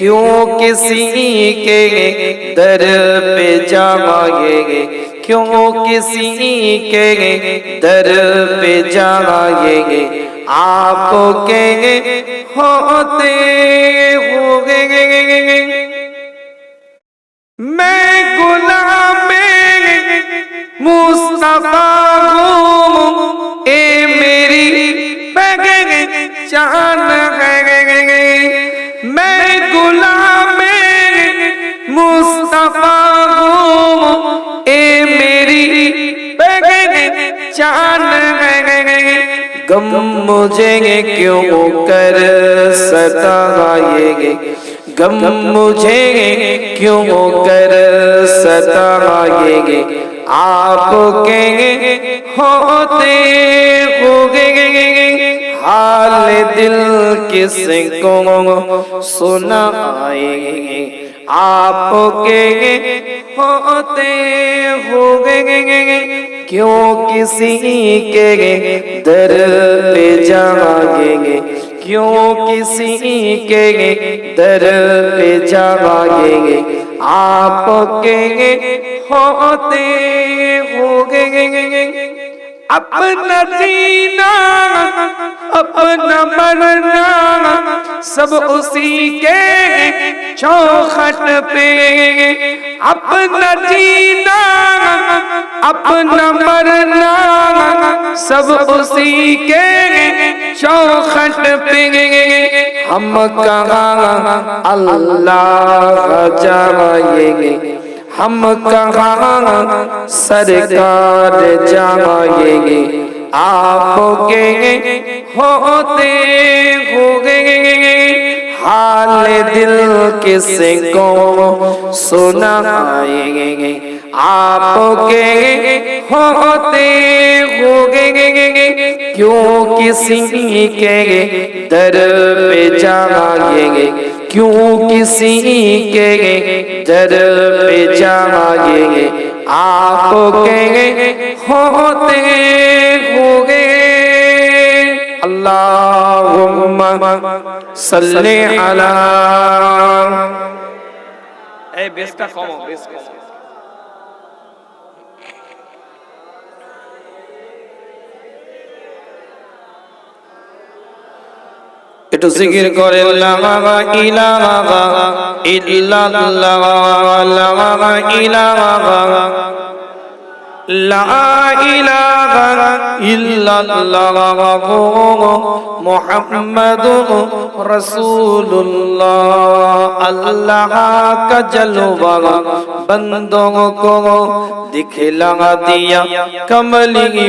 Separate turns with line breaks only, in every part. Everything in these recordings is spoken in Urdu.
کیوں کسی کے در پہ جائیں گے؟ کیوں کسی کے در پہ جائیں گے؟ آپ کے ہوتے ہو میں غلام مصطفیٰ ہوں۔ اے میری پہچان ہے۔ مصطفیٰ ہوں اے میری پہچان ہے غم مجھے کیوں کر ستائیں گے غم مجھے گے کیوں کر ستائیں گے آپ کے ہوتے ہو گے حال دل کس کو سنا سنائیں گے آپ کے ہوتے ہو کیوں کسی کے در پہ جائیں گے؟ کیوں کسی کے در پہ جائیں گے؟ آپ کے ہوتے ہو گے اپنا جینا، اپنا مرنا، سب اسی کے چوکھٹ پہ اپنا جینا، اپنا مرنا، سب اسی کے چوکھٹ پہ ہم کہاں اللہ جائیں گے؟ ہم کہاں سرکار جائیں گے؟ آپ کے ہوتے ہو گے حال دل کس کو سنائیں گے آپ کے ہوتے ہو گے کیوں کسی کے در پہ جائیں گے کیوں کسی کے در پہ جائیں گے آپ کے ہوتے ہو সাল্লি আলা এই বেসটা কম বেস কম। একটু জিকির করে লাগাগা ইলাগাগা ইল্লাল্লাহ লাগাগা লা ইলাগা ইল্লাল্লাহ মোহাম্মদুর রসুল্লাহ আল্লাহ কা জলবা বন্দোঁ কো দিখলা দিয়া কমলি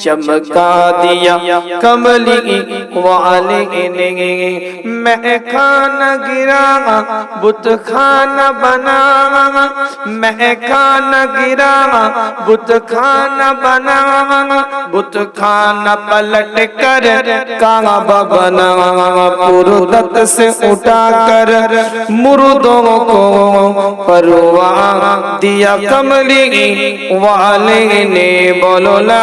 چمکا دیا کملی والے نے میں کھانا گرا بت کھانا بنا میں کھانا گرا بت کھانا بنا بت کھانا پلٹ کر کعبہ بنا پردت سے اٹھا کر مردوں کو پرواہ دیا کملی والے نے بولو لا